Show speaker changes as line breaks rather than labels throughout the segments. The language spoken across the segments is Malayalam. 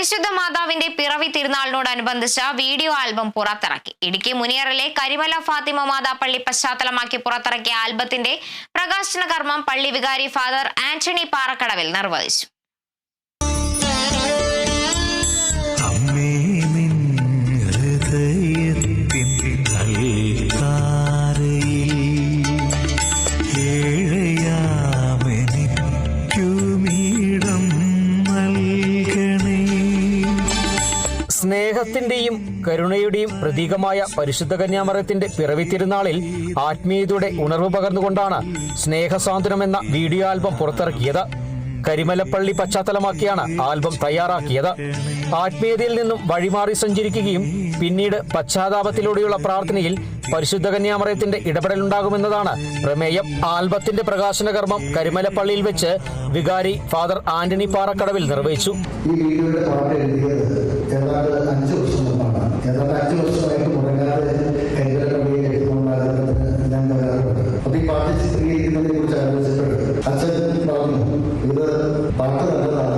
പരിശുദ്ധ മാതാവിന്റെ പിറവി തിരുനാളിനോടനുബന്ധിച്ച വീഡിയോ ആൽബം പുറത്തിറക്കി. ഇടുക്കി മുനിയറിലെ കരിമല ഫാത്തിമ മാതാ പള്ളി പശ്ചാത്തലമാക്കി പുറത്തിറക്കിയ ആൽബത്തിന്റെ പ്രകാശന കർമ്മം പള്ളി വികാരി ഫാദർ ആന്റണി പാറക്കടവിൽ നിർവഹിച്ചു.
സ്നേഹത്തിന്റെയും കരുണയുടെയും പ്രതീകമായ പരിശുദ്ധ കന്യാമരത്തിന്റെ പിറവി തിരുനാളിൽ ആത്മീയതയുടെ ഉണർവ് പകർന്നുകൊണ്ടാണ് സ്നേഹസാന്ത്വനം എന്ന വീഡിയോ ആൽബം പുറത്തിറക്കിയത്. കരിമലപ്പള്ളി പശ്ചാത്തലമാക്കിയാണ് ആൽബം തയ്യാറാക്കിയത്. ആത്മീയതയിൽ നിന്നും വഴിമാറി സഞ്ചരിക്കുകയും പിന്നീട് പശ്ചാത്താപത്തിലൂടെയുള്ള പ്രാർത്ഥനയിൽ പരിശുദ്ധ കന്യാമറയത്തിന്റെ ഇടപെടലുണ്ടാകുമെന്നതാണ് പ്രമേയം. ആൽബത്തിന്റെ പ്രകാശന കർമ്മം കരിമലപ്പള്ളിയിൽ വെച്ച് വികാരി ഫാദർ ആന്റണി പാറക്കടവിൽ നിർവഹിച്ചു.
ഏതാണ്ട് അഞ്ച് വർഷം മുമ്പാണ്. ഏതാണ്ട് അഞ്ച് വർഷമായിട്ട് മുടങ്ങാതെ കൈകളിൽ എഴുതുന്നുണ്ടാകുന്നതിന് ഞാൻ വരാറുണ്ട് അപ്പൊ ഈ പാട്ട് ചിത്രീകരിക്കുന്നതിനെ കുറിച്ച് ആലോചിച്ചപ്പോൾ അച്ഛൻ പറഞ്ഞു ഇത് പാട്ട് നല്ലതാണ്.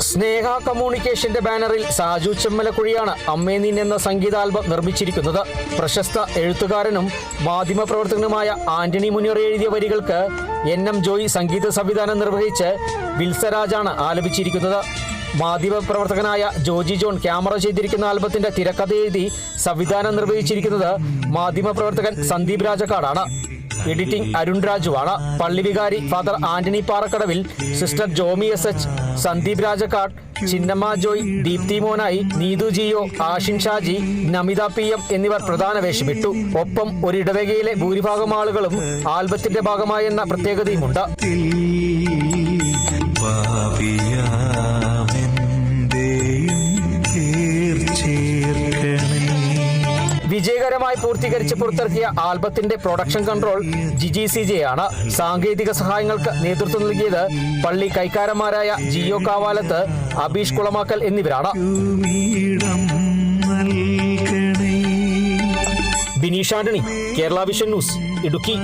സ്നേഹ കമ്മ്യൂണിക്കേഷന്റെ ബാനറിൽ സാജു ചെമ്മലക്കുഴിയാണ് അമ്മേ നീൻ എന്ന സംഗീതാൽബം നിർമ്മിച്ചിരിക്കുന്നത്. പ്രശസ്ത എഴുത്തുകാരനും മാധ്യമപ്രവർത്തകനുമായ ആന്റണി മുനിയർ എഴുതിയ വരികൾക്ക് എൻ എം ജോയി സംഗീത സംവിധാനം നിർവഹിച്ച് വിൽസരാജാണ് ആലപിച്ചിരിക്കുന്നത്. മാധ്യമപ്രവർത്തകനായ ജോജി ജോൺ ക്യാമറ ചെയ്തിരിക്കുന്ന ആൽബത്തിന്റെ തിരക്കഥ എഴുതി സംവിധാനം നിർവഹിച്ചിരിക്കുന്നത് മാധ്യമപ്രവർത്തകൻ സന്ദീപ് രാജക്കാടാണ്. എഡിറ്റിംഗ് അരുൺ രാജുവാണ്. പള്ളിവികാരി father Antony Parakkadavil sister Jomy S H Sandeep Rajakkad Chinnamma Joy Deepthi Monayi Neethu Jio Ashin Shaji Namitha P M എന്നിവർ പ്രധാന വേഷമിട്ടു. ഒപ്പം ഒരിടവകയിലെ ഭൂരിഭാഗം ആളുകളും ആൽബത്തിന്റെ ഭാഗമായെന്ന പ്രത്യേകതയുമുണ്ട്. വിജയകരമായി പൂർത്തീകരിച്ച് പുറത്തിറക്കിയ ആൽബത്തിന്റെ production control Giji C J ആണ്. സാങ്കേതിക സഹായങ്ങൾക്ക് നേതൃത്വം നൽകിയത് പള്ളി കൈക്കാരന്മാരായ ജിയോ കാവാലത്ത് അബീഷ് കുളമാക്കൽ എന്നിവരാണ്. Bineesh Antony Kerala vision news Idukki.